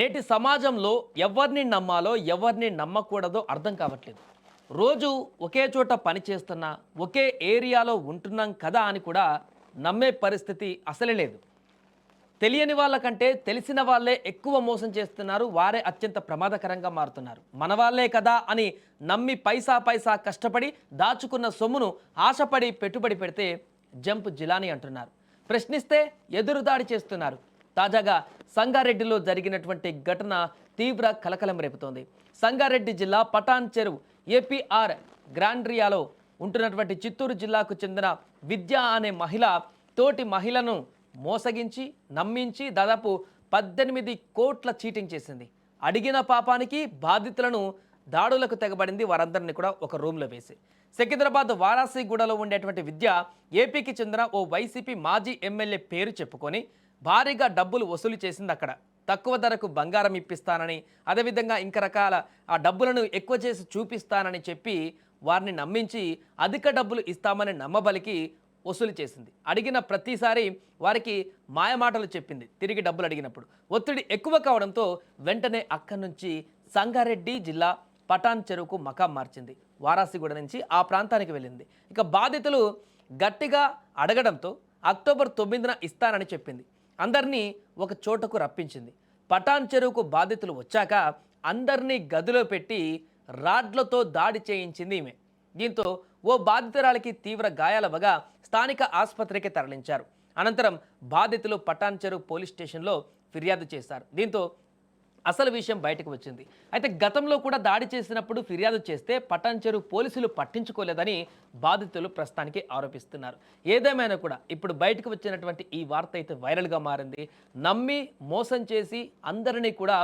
నేటి సమాజంలో ఎవరిని నమ్మాలో ఎవరిని నమ్మకూడదో అర్థం కావట్లేదు. రోజు ఒకే చోట పని చేస్తున్నా ఒకే ఏరియాలో ఉంటున్నాం కదా అని కూడా నమ్మే పరిస్థితి అసలే లేదు. తెలియని వాళ్ళకంటే తెలిసిన వాళ్ళే ఎక్కువ మోసం చేస్తున్నారు వారే అత్యంత ప్రమాదకరంగా మారుతున్నారు. మన వాళ్ళే కదా అని నమ్మి పైసా పైసా కష్టపడి దాచుకున్న సొమ్మును ఆశపడి పెట్టుబడి పెడితే జంప్ జిలాని అంటున్నారు. ప్రశ్నిస్తే ఎదురుదాడి చేస్తున్నారు. తాజాగా సంగారెడ్డిలో జరిగినటువంటి ఘటన తీవ్ర కలకలం రేపుతోంది. సంగారెడ్డి జిల్లా పటాన్ చెరువు ఏపీఆర్ గ్రాండ్రియాలో ఉంటున్నటువంటి చిత్తూరు జిల్లాకు చెందిన విద్య అనే మహిళ తోటి మహిళను మోసగించి నమ్మించి దాదాపు పద్దెనిమిది కోట్ల చీటింగ్ చేసింది. అడిగిన పాపానికి బాధితులను దాడులకు తెగబడింది వారందరినీ కూడా ఒక రూమ్లో వేసి. సికింద్రాబాద్ వారాసిగూడలో ఉండేటువంటి విద్య ఏపీకి చెందిన ఓ వైసీపీ మాజీ ఎమ్మెల్యే పేరు చెప్పుకొని భారీగా డబ్బులు వసూలు చేసింది అక్కడ. తక్కువ ధరకు బంగారం ఇప్పిస్తానని అదేవిధంగా ఇంక రకాల ఆ డబ్బులను ఎక్కువ చేసి చూపిస్తానని చెప్పి వారిని నమ్మించి అధిక డబ్బులు ఇస్తామని నమ్మబలికి వసూలు చేసింది. అడిగిన ప్రతిసారి వారికి మాయమాటలు చెప్పింది తిరిగి డబ్బులు అడిగినప్పుడు. ఒత్తిడి ఎక్కువ కావడంతో వెంటనే అక్కడి నుంచి సంగారెడ్డి జిల్లా పటాన్ చెరువుకు మకాం మార్చింది. వారాసిగూడ నుంచి ఆ ప్రాంతానికి వెళ్ళింది. ఇక బాధితులు గట్టిగా అడగడంతో అక్టోబర్ తొమ్మిదిన ఇస్తానని చెప్పింది. అందరినీ ఒక చోటకు రప్పించింది. పటాన్ చెరువుకు బాధితులు వచ్చాక అందరినీ గదిలో పెట్టి రాడ్లతో దాడి చేయించింది ఈమె. దీంతో ఓ బాధితురాలికి తీవ్ర గాయాలవగా స్థానిక ఆసుపత్రికి తరలించారు. అనంతరం బాధితులు పటాన్ చెరువు పోలీస్ స్టేషన్లో ఫిర్యాదు చేశారు. దీంతో అసలు విషయం బయటకు వచ్చింది. అయితే గతంలో కూడా దాడి చేసినప్పుడు ఫిర్యాదు చేస్తే పటాన్చెరు పోలీసులు పట్టించుకోలేదని బాధితులు ప్రస్తుతానికి ఆరోపిస్తున్నారు. ఏదేమైనా కూడా ఇప్పుడు బయటకు వచ్చినటువంటి ఈ వార్త అయితే వైరల్గా మారింది. నమ్మి మోసం చేసి అందరినీ కూడా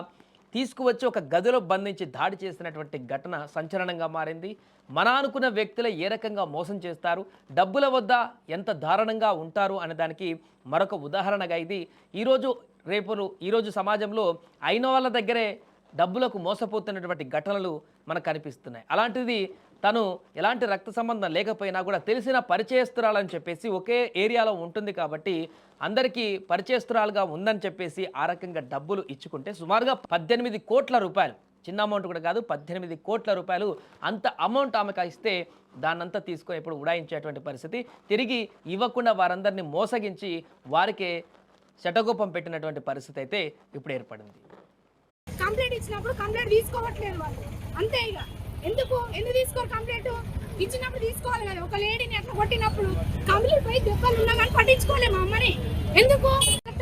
తీసుకువచ్చి ఒక గదిలో బంధించి దాడి చేసినటువంటి ఘటన సంచలనంగా మారింది. మన అనుకున్న వ్యక్తులే ఏ రకంగా మోసం చేస్తారు? డబ్బుల వద్ద ఎంత దారుణంగా ఉంటారు? అనే దానికి మరొక ఉదాహరణగా ఇది. ఈరోజు రేపు ఈరోజు సమాజంలో అయిన వాళ్ళ దగ్గరే డబ్బులకు మోసపోతున్నటువంటి ఘటనలు మనకు కనిపిస్తున్నాయి. అలాంటిది తను ఎలాంటి రక్త సంబంధం లేకపోయినా కూడా తెలిసిన పరిచయస్తురాలని చెప్పేసి ఒకే ఏరియాలో ఉంటుంది కాబట్టి అందరికీ పరిచయస్తురాలుగా ఉందని చెప్పేసి ఆ రకంగా డబ్బులు ఇచ్చుకుంటే సుమారుగా పద్దెనిమిది కోట్ల రూపాయలు చిన్న అమౌంట్ కూడా కాదు పద్దెనిమిది కోట్ల రూపాయలు అంత అమౌంట్ ఆమెకు ఇస్తే దాన్నంతా తీసుకొని ఇప్పుడు ఉడాయించేటువంటి పరిస్థితి. తిరిగి ఇవ్వకుండా వారందరినీ మోసగించి వారికే శటగోపం పెట్టినటువంటి పరిస్థితి అయితే ఇప్పుడు ఏర్పడింది. కంప్లైంట్ ఇచ్చినప్పుడు కంప్లైంట్ తీసుకోవట్లేదు వాళ్ళు. అంతే ఇక. ఎందుకు? ఎందుకు తీసుకోరు కంప్లైంట్? ఇచ్చినప్పుడు తీసుకోవాలి కదా. ఒక లేడీని అట్లా కొట్టినప్పుడు కంప్లైంట్ పోయి దెబ్బలు ఉన్నా కానీ పట్టించుకోలే మా అమ్మని. ఎందుకు?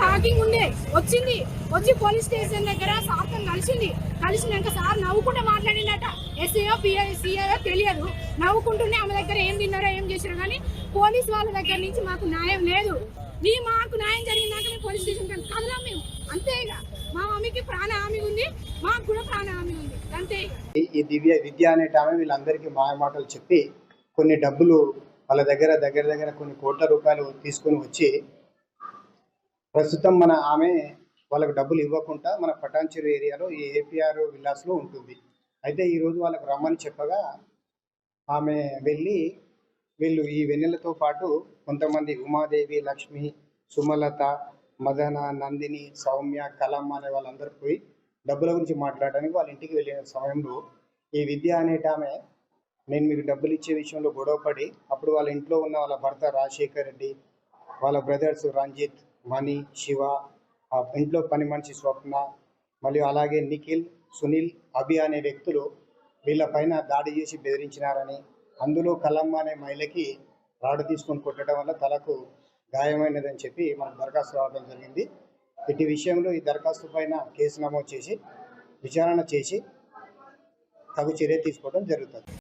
టాకింగ్ ఉండే. వచ్చింది. వచ్చి పోలీస్ స్టేషన్ దగ్గర సార్తో కలిసింది. కలిసినాక సార్ నవ్వుకుంటూ మాట్లాడిందట. ఎస్ఏఓ పిఐ సిఐఓ తెలియదు. నవ్వుకుంటూనే ఆమె దగ్గర ఏం తిన్నారో ఏం చేసినా కానీ పోలీస్ వాళ్ళ దగ్గర నుంచి మాకు న్యాయం లేదు. నీ మాకు ఈ- దివ్య విద్య అనే ఆమె వీళ్ళందరికీ మాయమాటలు చెప్పి కొన్ని డబ్బులు వాళ్ళ దగ్గర దగ్గర దగ్గర కొన్ని కోట్ల రూపాయలు తీసుకొని వచ్చి ప్రస్తుతం మన ఆమె వాళ్ళకు డబ్బులు ఇవ్వకుండా మన పటాన్చెరు ఏరియాలో ఈ ఏపీఆర్ విల్లాస్లో ఉంటుంది. అయితే ఈరోజు వాళ్ళకు రమ్మని చెప్పగా ఆమె వెళ్ళి వీళ్ళు ఈ వెన్నెలతో పాటు కొంతమంది ఉమాదేవి లక్ష్మి సుమలత మదన నందిని సౌమ్య కలమ్మ అనే వాళ్ళందరూ పోయి డబ్బుల గురించి మాట్లాడడానికి వాళ్ళ ఇంటికి వెళ్ళిన సమయంలో ఈ విద్య అనేట ఆమె నేను మీకు డబ్బులు ఇచ్చే విషయంలో గొడవపడి అప్పుడు వాళ్ళ ఇంట్లో ఉన్న వాళ్ళ భర్త రాజశేఖర్ రెడ్డి వాళ్ళ బ్రదర్స్ రంజిత్ మణి శివ ఆ ఇంట్లో పని మనిషి స్వప్న మరియు అలాగే నిఖిల్ సునీల్ అభి అనే వ్యక్తులు వీళ్ళపైన దాడి చేసి బెదిరించినారని అందులో కలమ్మ అనే మహిళకి రాడు తీసుకొని కొట్టడం వల్ల తలకు గాయమైనదని చెప్పి మనకు దరఖాస్తు రావడం జరిగింది. ఇటు విషయంలో ఈ దరఖాస్తు పైన కేసు నమోదు చేసి విచారణ చేసి తగు చర్య తీసుకోవడం జరుగుతుంది.